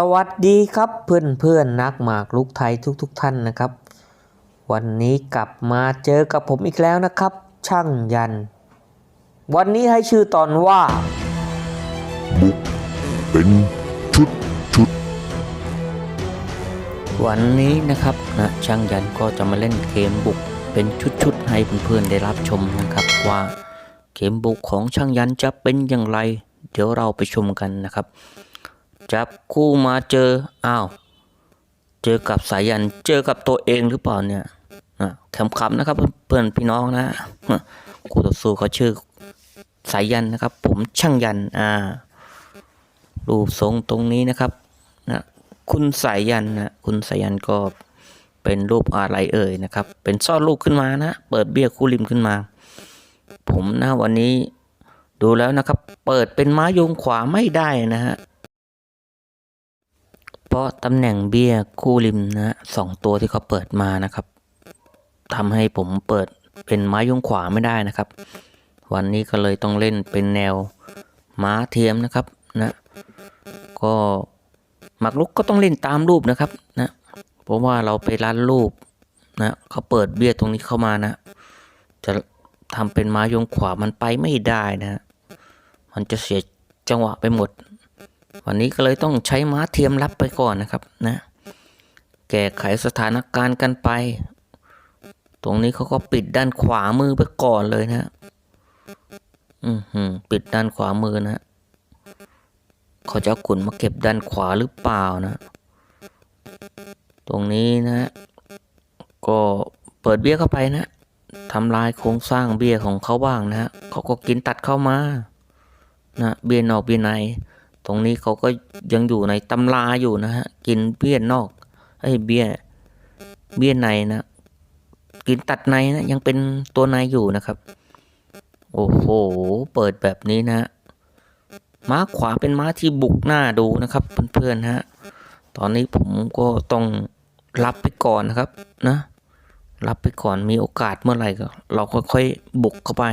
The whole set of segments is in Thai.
สวัสดีครับเพื่อนเพื่อนๆนักหมากลุกไทยทุกๆทท่านนะครับ วันนี้กลับมาเจอกับผมอีกแล้วนะครับ ช่างยัน วันนี้ให้ชื่อตอนว่า บุกเป็นชุดชุด วันนี้นะครับนะช่างยันก็จะมาเล่นเกมบุกเป็นชุดๆให้เพื่อนๆได้รับชมนะครับว่าเกมบุกของช่างยันจะเป็นอย่างไร เดี๋ยวเราไปชมกันนะครับ จับคู่มาเจออ้าวเจอกับสายยันเจอกับตัวเองหรือเปล่าเนี่ยนะขำๆนะครับเพื่อนพี่น้องนะคู่ต่อสู้เขาชื่อสายยันนะครับ ผมช่างยันอ่ารูปทรงตรงนี้นะครับนะคุณสายยันนะคุณสายยันก็เป็นรูปอะไรเอ่ยนะครับ เป็นซ่อนรูปขึ้นมานะ เปิดเบี้ยคู่ริมขึ้นมา ผมนะวันนี้ดูแล้วนะครับ เปิดเป็นม้ายงขวาไม่ได้นะฮะ เพราะตำแหน่งเบี้ยคู่ริมนะสองตัวที่เขาเปิดมานะครับทำให้ผมเปิดเป็นม้ายงขวาไม่ได้นะครับ วันนี้ก็เลยต้องเล่นเป็นแนวม้าเทียมนะครับนะก็หมากรุกก็ต้องเล่นตามรูปนะครับนะเพราะว่าเราไปรันรูปนะเขาเปิดเบี้ยตรงนี้เข้ามานะ จะทำเป็นม้ายงขวามันไปไม่ได้นะ มันจะเสียจังหวะไปหมด วันนี้ก็เลยต้องใช้ม้าเทียมรับไปก่อนนะครับนะ แก้ไขสถานการณ์กันไป ตรงนี้เขาก็ปิดด้านขวามือไปก่อนเลยนะอือหือปิดด้านขวามือนะเขาจะขุนมาเก็บด้านขวาหรือเปล่านะ ตรงนี้นะ ก็เปิดเบี้ยเข้าไปนะทำลายโครงสร้างเบี้ยของเขาบ้างนะเขาก็กินตัดเข้ามา นะ เบี้ยนอกเบี้ยใน ตรงนี้เขาก็ยังอยู่ในตำราอยู่นะฮะ กินเบี้ยนอกไอ้เบี้ย เบี้ยในนะ กินตัดในนะ ยังเป็นตัวในอยู่นะครับ โอ้โห เปิดแบบนี้นะ ม้าขวาเป็นม้าที่บุกหน้าดูนะครับ เพื่อนๆฮะ ตอนนี้ผมก็ต้องรับไปก่อนนะครับ นะ รับไปก่อนมีโอกาสเมื่อไหร่ก็เราค่อยๆบุกเข้าไป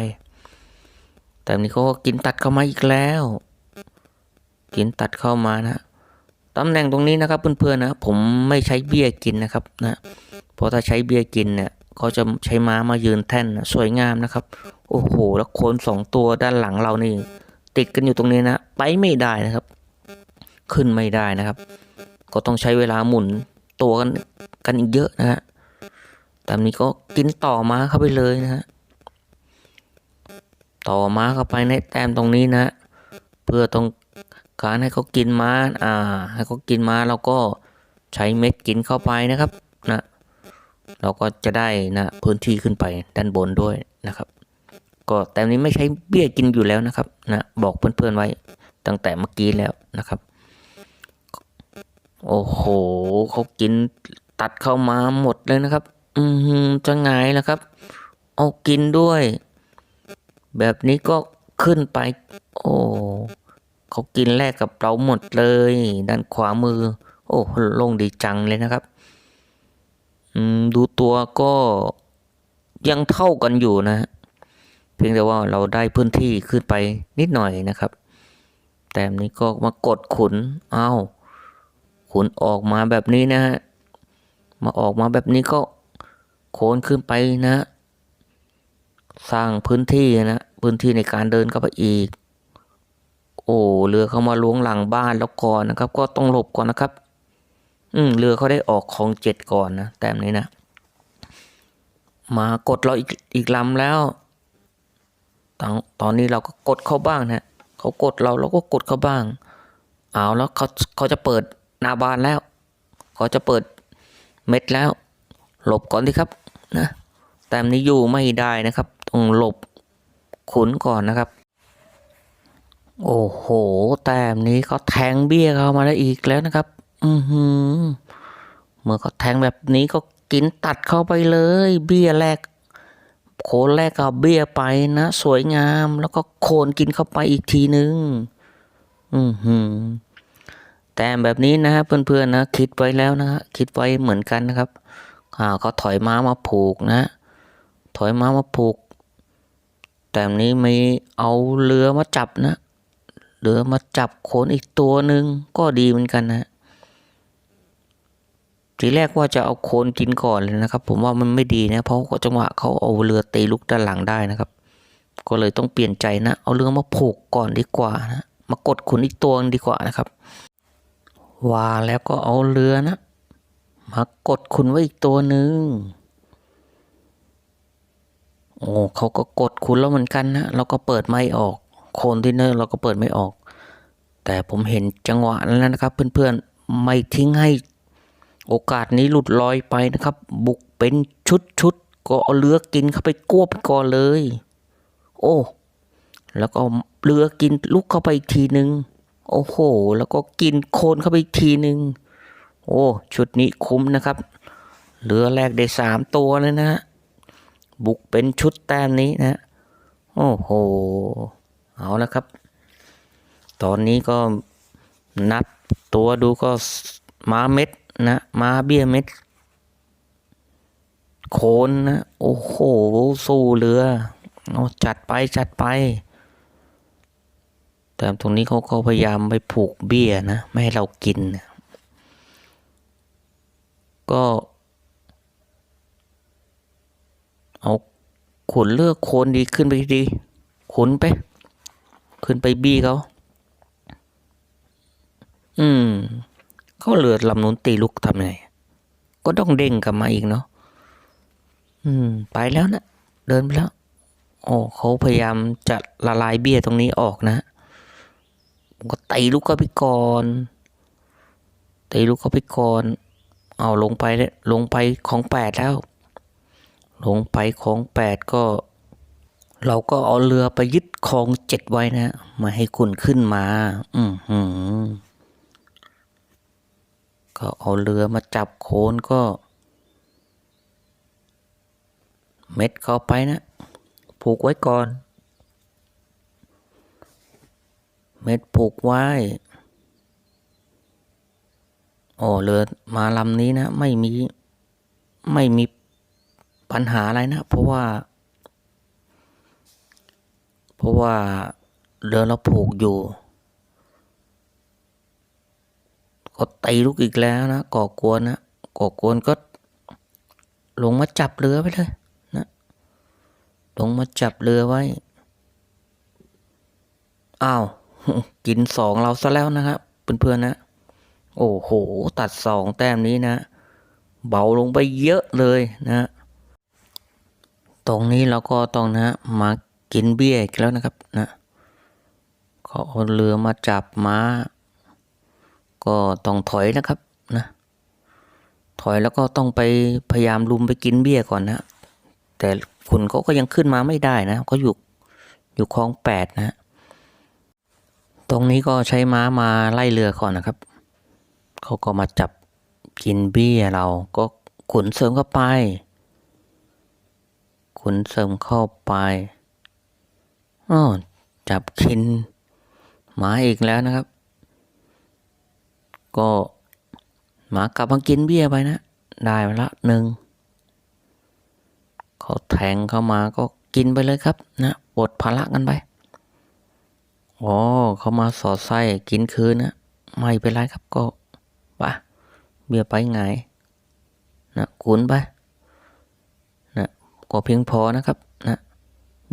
แต่นี้เขาก็กินตัดเข้ามาอีกแล้ว กินตัดเข้ามานะตำแหน่งตรงนี้นะครับเพื่อนๆนะผมไม่ใช้เบี้ยกินนะครับนะเพราะถ้าใช้เบี้ยกินเนี่ยเขาจะใช้ม้ามายืนแท่นนะสวยงามนะครับ โอ้โห แล้วโคนสองตัวด้านหลังเรานี่ติดกันอยู่ตรงนี้นะไปไม่ได้นะครับ ขึ้นไม่ได้นะครับ ก็ต้องใช้เวลาหมุนตัวกันกันอีกเยอะนะฮะตามนี้ก็กินต่อมาเข้าไปเลยนะฮะต่อมาเข้าไปในแต้มตรงนี้นะ เพื่อต้อง การให้เขากินม้าอ่า ให้เขากินม้าเราก็ใช้เม็ดกินเข้าไปนะครับนะเราก็จะได้นะพื้นที่ขึ้นไปด้านบนด้วยนะครับ ก็แต่นี้ไม่ใช้เบี้ยกินอยู่แล้วนะครับนะบอกเพื่อนๆไว้ตั้งแต่เมื่อกี้แล้วนะครับ โอ้โหเขากินตัดเข้ามาหมดเลยนะครับ อือจะไงล่ะครับ เอากินด้วย แบบนี้ก็ขึ้นไป โอ้ เขากินแลกกับเราหมดเลย ด้านขวามือ โอ้โล่งดีจังเลยนะครับดูตัวก็ยังเท่ากันอยู่นะ เพียงแต่ว่าเราได้พื้นที่ขึ้นไปนิดหน่อยนะครับ แต่นี้ก็มากดขุนเอ้า ขุนออกมาแบบนี้นะฮะมาออกมาแบบนี้ก็โคนขึ้นไปนะ สร้างพื้นที่นะ พื้นที่ในการเดินเข้าไปอีก โอ้เรือเข้ามาล้วงหลังบ้านแล้วก่อนนะครับ ก็ต้องหลบก่อนนะครับ อืมเรือเขาได้ออกของเจ็ดก่อนนะแต่นี้นะมากดเราอีกอีกลำแล้วตอนตอนนี้เราก็กดเขาบ้างนะเขากดเราเราก็กดเขาบ้างเอาแล้วเขาเขาจะเปิดหน้าบ้านแล้วเขาจะเปิดเม็ดแล้ว หลบก่อนดิครับนะแต้มนี้อยู่ไม่ได้นะครับ ต้องหลบขุนก่อนนะครับ โอ้โห แต้มนี้เขาแทงเบี้ยเข้ามาแล้อีกแล้วนะครับ อือหือ เมื่อเขาแทงแบบนี้ก็กินตัดเข้าไปเลย เบี้ยแรก โคนแรกก็เอาเบี้ยไปนะ สวยงาม แล้วก็โคนกินเข้าไปอีกทีนึง อือหือ แต่แบบนี้นะฮะเพื่อนๆนะคิดไว้แล้วนะฮะคิดไว้เหมือนกันนะครับอ่าเขาถอยม้ามาผูกนะ ถอยม้ามาผูก แต่นี้ไม่เอาเรือมาจับนะ เรือมาจับโคนอีกตัวหนึ่งก็ดีเหมือนกันนะทีแรกว่าจะเอาโคนกินก่อนเลยนะครับ ผมว่ามันไม่ดีนะ เพราะจังหวะเขาเอาเรือตีลูกด้านหลังได้นะครับ ก็เลยต้องเปลี่ยนใจนะ เอาเรือมาผูกก่อนดีกว่านะมากดขนอีกตัวนึงดีกว่านะครับว่าแล้วก็เอาเรือนะ มากดขุนไว้อีกตัวหนึ่งโอ้เขาก็กดขุนแล้วเหมือนกันนะเราก็เปิดไม่ออก โคนที่เนอร์เราก็เปิดไม่ออก แต่ผมเห็นจังหวะนั้นแล้วนะครับ เพื่อนๆไม่ทิ้งให้โอกาสนี้หลุดลอยไปนะครับ บุกเป็นชุดๆก็เอาเรือกินเข้าไปกวบก่อนเลย โอ้แล้วก็เอาเรือกินลุกเข้าไปอีกทีหนึ่งโอ้โห แล้วก็กินโคนเข้าไปอีกทีหนึ่งโอ้ ชุดนี้คุ้มนะครับเรือแรกได้สามตัวเลยนะฮะบุกเป็นชุดแต้มนี้นะ โอ้โห เอาละครับ ตอนนี้ก็นับตัวดูก็มาเม็ดนะมาเบี้ยเม็ด โคนนะ โอ้โห สู้เรือเอาจัดไปจัดไป แต่ตรงนี้เขาก็พยายามไปผูกเบี้ยนะ ไม่ให้เรากินนะก็ เอาขุนเลือกโคนดีขึ้นไปดีขุนไป ขึ้นไปบี้เขา อืม เขาเรือลำนูนตีลูกทำไง ก็ต้องเด้งกลับมาอีกเนาะ อืม ไปแล้วนะ เดินไปแล้ว โอ้เขาพยายามจะละลายเบี้ยตรงนี้ออกนะ ผมก็ตีลูกเขาไปก่อนตีลูกเขาไปก่อน เอาลงไปเลยลงไปของแปดแล้ว ลงไปของแปดก็ เราก็เอาเรือไปยึดคลองเจ็ดไว้นะมาให้คุณขึ้นมา อืมหืมก็เอาเรือมาจับโคนก็ เม็ดเข้าไปนะ ผูกไว้ก่อน เม็ดผูกไว้โอ้เรือมาลำนี้นะ ไม่มี ไม่มีปัญหาอะไรนะ เพราะว่า ราะว่าเรือเราผูกอยู่ ก็ตีลูกอีกแล้วนะก่อกวนนะก่อกวนก็ลงมาจับเรือไปเลยนะลงมาจับเรือไว้อ้าวกินสองเราซะแล้วนะครับเพื่อนๆนะ โอ้โห ตัดสองแต้มนี้นะ เบาลงไปเยอะเลยนะ ตรงนี้เราก็ต้องนะมา กินเบี้ยอีกแล้วนะครับนะเขาเอาเรือมาจับม้า ก็ต้องถอยนะครับนะถอยแล้วก็ต้องไปพยายามลุมไปกินเบี้ยก่อนนะแต่คุณเขาก็ยังขึ้นมาไม่ได้นะเขาอยู่อยู่คลองแปดนะตรงนี้ก็ใช้ม้ามาไล่เรือก่อนนะครับเขาก็มาจับกินเบี้ยเราก็ขุนเสริมเข้าไป ขุนเสริมเข้าไป อ้อจับกินหมาอีกแล้วนะครับ ก็หมากลับมากินเบี้ยไปนะ ได้มาละหนึ่งเขาแทงเข้ามาก็กินไปเลยครับ นะปลดภาระกันไปอ๋อเขามาสอดไส้กินคืนนะไม่เป็นไรครับก็ไปเบี้ยไปไงนะขุนไปนะก็เพียงพอนะครับ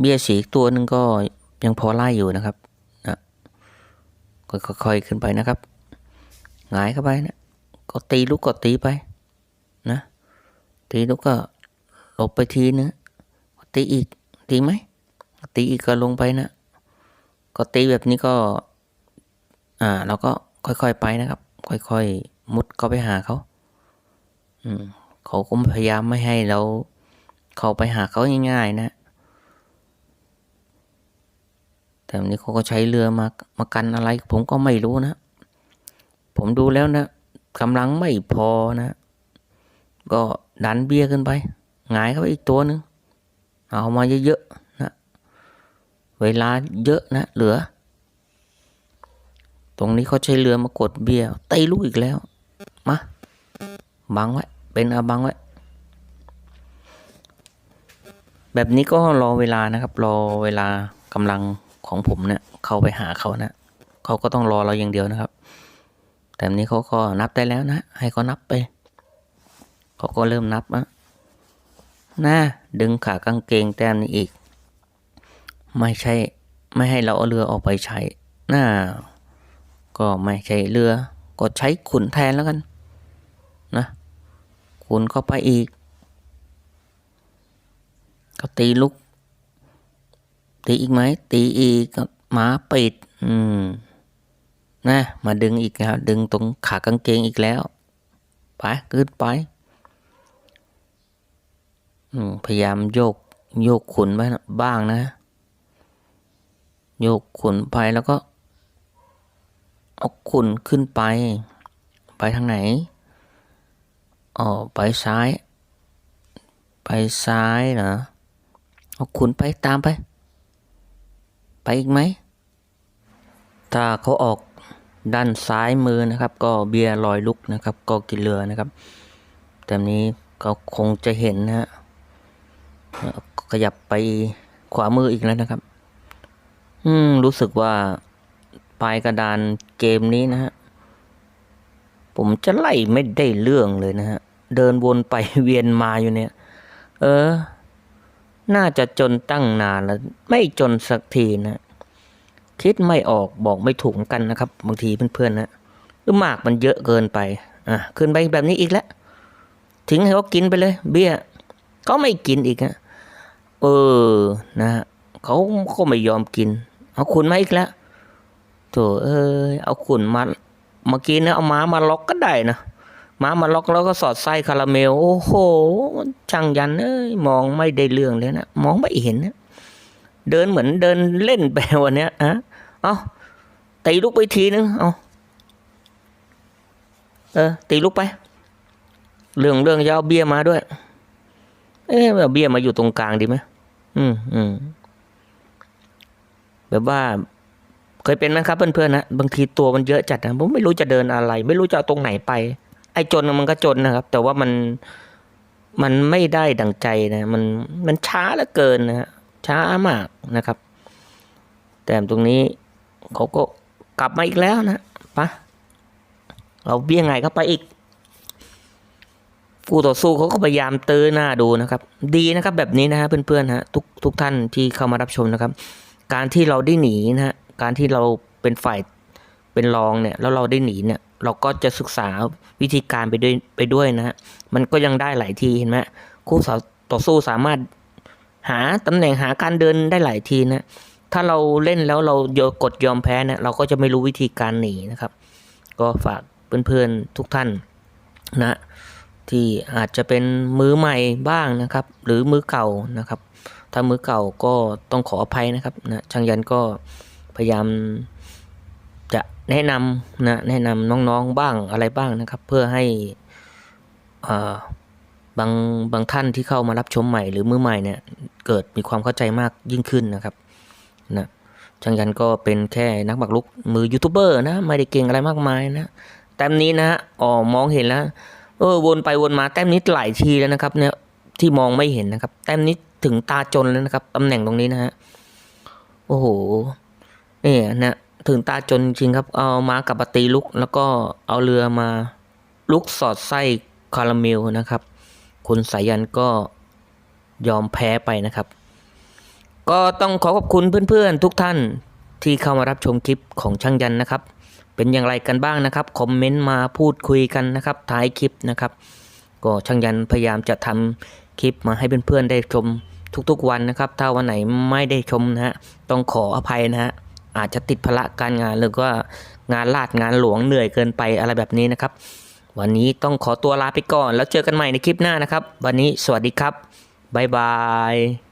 เบี้ยสีตัวหนึ่งก็ยังพอไล่อยู่นะครับนะค่อยๆขึ้นไปนะครับหงายเข้าไปนะก็ตีลูกก็ตีไปนะ ตีลูกก็หลบไปทีนึงตีอีกตีไหมตีอีกก็ลงไปนะ ก็ตีแบบนี้ก็อ่าเราก็ค่อยๆไปนะครับ ค่อยๆมุดเข้าไปหาเขาอืมเขาก็พยายามไม่ให้เราเข้าไปหาเขาง่ายๆนะ แต่วันนี้เขาก็ใช้เรือมามากันอะไร ผมก็ไม่รู้นะ ผมดูแล้วนะกำลังไม่พอนะ ก็ดันเบี้ยขึ้นไปหงายเข้าไปอีกตัวหนึ่งเอามาเยอะๆนะ เวลาเยอะนะ เหลือ ตรงนี้เขาใช้เรือมากดเบี้ยตีลูกอีกแล้ว มา บังไว้ เป็นอาบังไว้แบบนี้ก็รอเวลานะครับ รอเวลากำลัง ของผมเนี่ยเข้าไปหาเขานะเขาก็ต้องรอเราอย่างเดียวนะครับ แต่นี้เขาก็นับได้แล้วนะ ให้เขานับไปเขาก็เริ่มนับอะนะดึงขากางเกงแต้มนี้อีก ไม่ใช่ไม่ให้เราเอาเรือออกไปใช้น่าก็ไม่ใช่เรือ ก็ใช้ขุนแทนแล้วกัน นะขุนเข้าไปอีกก็ตีลุก ตีอีกไหมตีอีกก็หมาปิด อืมนะ มาดึงอีกแล้วดึงตรงขากางเกงอีกแล้ว ไปขึ้นไป อืมพยายามโยก โยกขุนไว้นะบ้างนะ โยกขุนไปแล้วก็เอาขุนขึ้นไป ไปทางไหนอ๋อไปซ้าย ไปซ้ายเหรอเอาขุนไปตามไป ไปอีกไหม ถ้าเขาออกด้านซ้ายมือนะครับ ก็เบียร์ลอยลุกนะครับ ก็กินเรือนะครับ แต่นี้ก็คงจะเห็นนะฮะขยับไปขวามืออีกแล้วนะครับ อืม รู้สึกว่าปลายกระดานเกมนี้นะฮะ ผมจะไล่ไม่ได้เรื่องเลยนะฮะ เดินวนไปเวียนมาอยู่เนี่ย เออ น่าจะจนตั้งนานแล้ว ไม่จนสักทีนะ คิดไม่ออกบอกไม่ถูกเหมือนกันนะครับ บางทีเพื่อนๆนะหรือหมากมันเยอะเกินไป อะขึ้นไปแบบนี้อีกแล้วทิ้งให้เขากินไปเลย เบี้ยเขาไม่กินอีกฮะเออนะเขาก็ไม่ยอมกิน เอาขุนมาอีกแล้วโถเอ้ยเอาขุนมาเมื่อกี้นี่ยเอาหมามาล็อกก็ได้นะ ม้ามาล็อกแล้วก็สอดไส้คาราเมล โอ้โหช่างยันเอ้ยมองไม่ได้เรื่องเลยนะ มองไม่เห็นนะเดินเหมือนเดินเล่นไปวันเนี้ยอะเอาตีลูกไปทีนึงเอาเออตีลูกไป เรื่องเรื่องจะเอาเบียร์มาด้วย เอ๊ะเอาเบียร์มาอยู่ตรงกลางดีไหมอืมอืมแบบว่าเคยเป็นไหมครับเพื่อนๆนะบางทีตัวมันเยอะจัดนะผมไม่รู้จะเดินอะไร ไม่รู้จะเอาตรงไหนไป จนมันก็จนนะครับ แต่ว่ามันมันไม่ได้ดังใจนะมันมันช้าเหลือเกินนะฮะช้ามากนะครับ แต่ตรงนี้เขาก็กลับมาอีกแล้วนะปะเอาเบี้ยงไงเข้าไปอีกคู่ต่อสู้เขาก็พยายามเตื้อหน้าดูนะครับ ดีนะครับแบบนี้นะฮะเพื่อนๆฮะทุกทุกท่านที่เข้ามารับชมนะครับ การที่เราได้หนีนะฮะการที่เราเป็นฝ่าย เป็นรองเนี่ยแล้วเราได้หนีเนี่ยเราก็จะศึกษาวิธีการไปด้วยไปด้วยนะฮะมันก็ยังได้หลายทีเห็นไหมคู่ต่อสู้สามารถหาตำแหน่งหาการเดินได้หลายทีนะถ้าเราเล่นแล้วเราโยกดยอมแพ้เนี่ยเราก็จะไม่รู้วิธีการหนีนะครับ ก็ฝากเพื่อนๆทุกท่านนะที่อาจจะเป็นมือใหม่บ้างนะครับ หรือมือเก่านะครับ ถ้ามือเก่าก็ต้องขออภัยนะครับนะช่างยันก็พยายาม แนะนำนะแนะนำน้องๆบ้างอะไรบ้างนะครับ เพื่อให้อ่าบางบางท่านที่เข้ามารับชมใหม่หรือมือใหม่เนี่ยเกิดมีความเข้าใจมากยิ่งขึ้นนะครับนะช่างยันก็เป็นแค่นักบักลุกมือยูทูบเบอร์นะไม่ได้เก่งอะไรมากมายนะแต้มนี้นะฮะอ๋อมองเห็นแล้วเออวนไปวนมาแต้มนี้หลายทีแล้วนะครับเนี่ยที่มองไม่เห็นนะครับ แต้มนี้ถึงตาจนแล้วนะครับตำแหน่งตรงนี้นะฮะโอ้โหเนี่ยนะ ถึงตาจนจริงครับ เอามากับปตีลุก แล้วก็เอาเรือมาลุกสอดไส้คาราเมลนะครับ คุณสายันก็ยอมแพ้ไปนะครับ ก็ต้องขอขอบคุณเพื่อนๆ ทุกท่านที่เข้ามารับชมคลิปของช่างยันนะครับ เป็นอย่างไรกันบ้างนะครับ คอมเมนต์มาพูดคุยกันนะครับ ท้ายคลิปนะครับ ก็ช่างยันพยายามจะทำคลิปมาให้เพื่อนๆได้ชมทุกๆวันนะครับ ถ้าวันไหนไม่ได้ชมนะฮะ ต้องขออภัยนะฮะ อาจจะติดภาระการงานหรือว่างานลาดงานหลวงเหนื่อยเกินไปอะไรแบบนี้นะครับ วันนี้ต้องขอตัวลาไปก่อน แล้วเจอกันใหม่ในคลิปหน้านะครับ วันนี้สวัสดีครับบ๊ายบาย